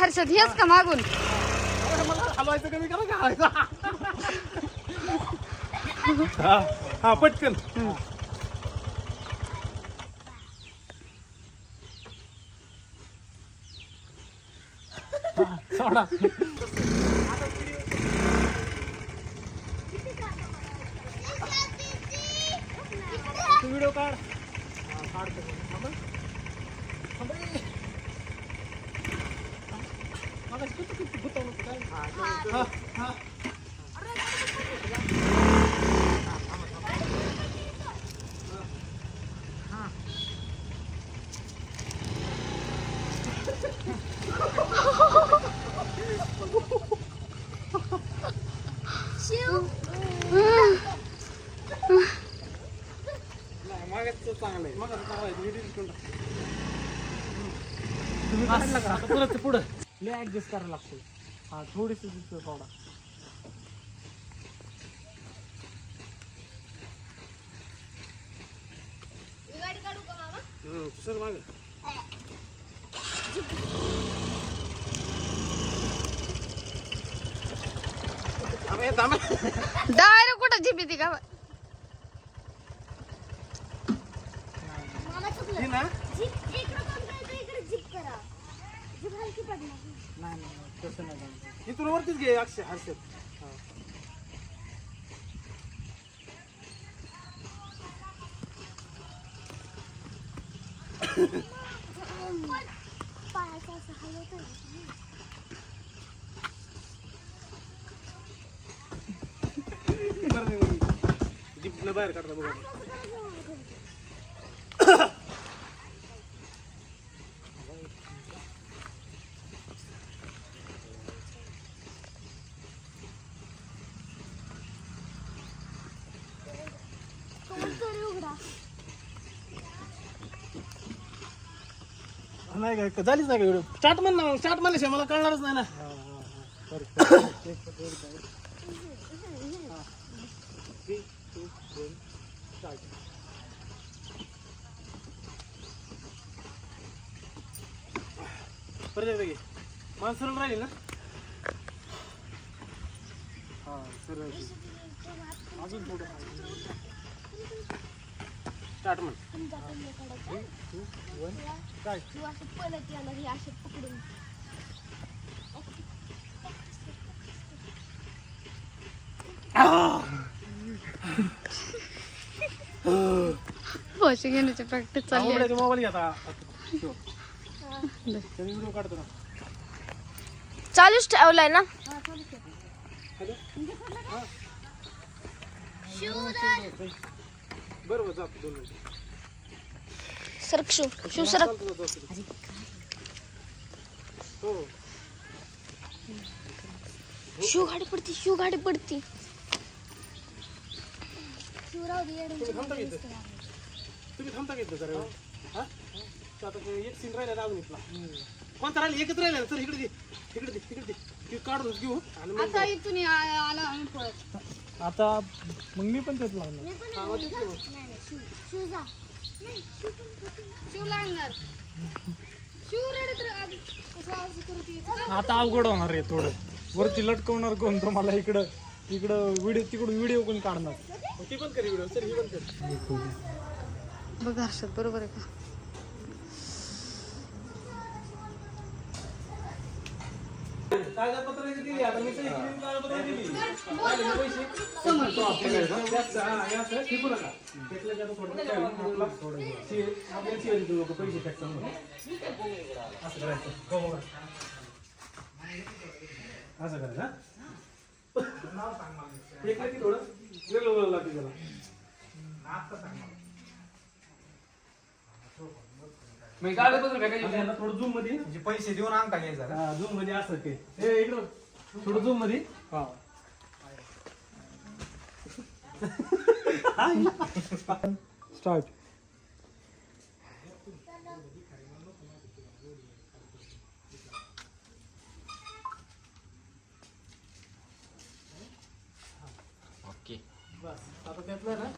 हर्षद हेच का मागून? मला हलवायचं कमी करा का हलवायचं? हा हा पटकन हा, सोडा तू व्हिडिओ काढ हा, काढतो थांब. थांब रे. मगाशी किती- किती गुंतवलं होतं काय? हा, हा. मागाचं चांगलं आहे. मागाचं चांगलं आहे. तुम्ही delete करून टाका. तुम्ही काढला का? आता परत ते पुढं लय ऍडजस्ट करायला लागतो हा थोडीस दिसतो थोडा हम्म, सर माग. डायरेक्ट कुठं झिपी ती का मामा चुकलं ही ना जीप इकडं काम करायचं इकडे जीप करा जीप हलकी पडणार नाही नाही तसं नाही जमत. इथून वरतीच घे अक्षय हर्षद. पायाचं नाही. जीपनं बाहेर काढता बघा नाही काय झालीच नाही का व्हिडिओ स्टार्ट म्हण ना स्टार्ट म्हणल्याशिवाय मला कळणारच नाही ना. परत एकदा घे. मान सरळ राहील ना? हा सरळ अजून पुढे. स्टार्ट म्हण. असं पलट याला हे असे पकडून पैसे घेण्याची प्रॅक्टिस चालली आहे. मोबाईल घ्या आता. व्हिडिओ काढतो ना. चालूच ठेवलाय ना. बरोबर जातो दोन मिनिटं सरक शू शू सरक चालतो, जातो, जातो. हो शू गाडी पडती शू गाडी पडती तुम्ही थांबता घेत तुम्ही थांबता घेतलं जरा वेळ. हा तर आता ते एक सीन राहिला अजून इथला कोणता राहिला एकच राहिला ना तर इकडे दे इकडे दे इकडे दे ते काढूनच घेऊ आणि मग आता इथून आ- आला आम्ही पळत आता मग मी पण तेच. शिव लागणार शिव रडत राह- कसं असं करत येतं. आता अवघड होणार आहे थोडं. वरती लटकवणार कोण? तो मला इकडं इकडं व्हिडिओ तिकडून व्हिडिओ कोण काढणार? ती पण कर व्हिडिओ सर ही पण कर. बघ हर्षद बरोबर आहे का? कागदपत्र दिली आता मी सही केली, कागदपत्र दिली. आले ना पैसे? तो आपल्याला जास्त, हा, हे असं शिकू नका. घेतलं की थोडं ठेवा, आपला देऊ नको, पैसे म्हणून. असं करायचं. हो, हो. असं करायचं, हा? एकलं की थोडं वेगळं वेगळं लागते त्याला. आणि आता थोडं झूममध्ये. म्हणजे पैसे देऊन आणता घ्यायचा हा झूममध्ये असं ते. ए इकडं थोडं झूममध्ये. हा. स्टार्ट बस आता त्यातलं ना